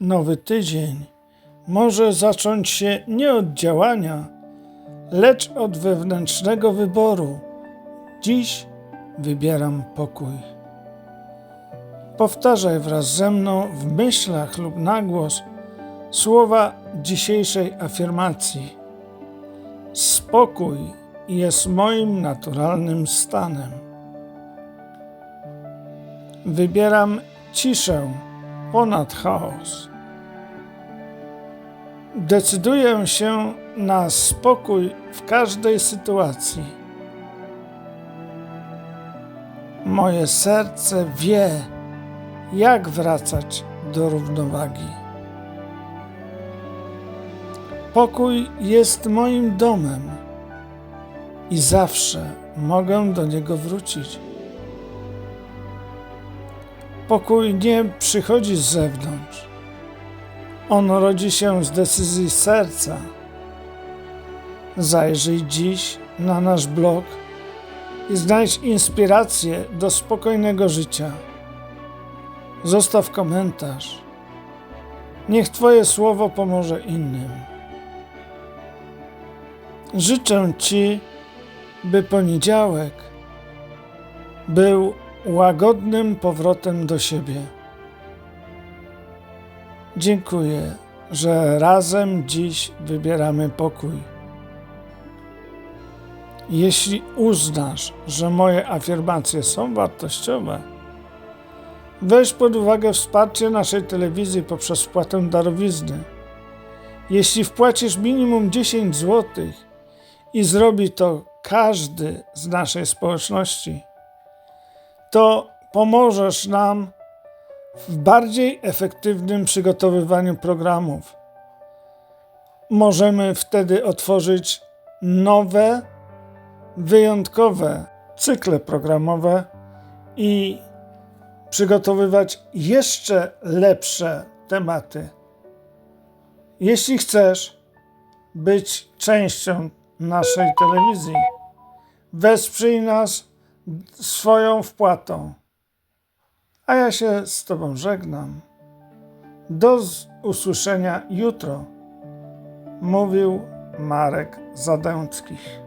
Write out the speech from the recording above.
Nowy tydzień może zacząć się nie od działania, lecz od wewnętrznego wyboru. Dziś wybieram pokój. Powtarzaj wraz ze mną w myślach lub na głos słowa dzisiejszej afirmacji. Spokój jest moim naturalnym stanem. Wybieram ciszę ponad chaos. Decyduję się na spokój w każdej sytuacji. Moje serce wie, jak wracać do równowagi. Pokój jest moim domem i zawsze mogę do niego wrócić. Pokój nie przychodzi z zewnątrz. On rodzi się z decyzji serca. Zajrzyj dziś na nasz blog i znajdź inspirację do spokojnego życia. Zostaw komentarz. Niech Twoje słowo pomoże innym. Życzę Ci, by poniedziałek był łagodnym powrotem do siebie. Dziękuję, że razem dziś wybieramy pokój. Jeśli uznasz, że moje afirmacje są wartościowe, weź pod uwagę wsparcie naszej telewizji poprzez wpłatę darowizny. Jeśli wpłacisz minimum 10 zł i zrobi to każdy z naszej społeczności, to pomożesz nam w bardziej efektywnym przygotowywaniu programów. Możemy wtedy otworzyć nowe, wyjątkowe cykle programowe i przygotowywać jeszcze lepsze tematy. Jeśli chcesz być częścią naszej telewizji, wesprzyj nas swoją wpłatą. A ja się z Tobą żegnam. Do usłyszenia jutro, mówił Marek Zadęckich.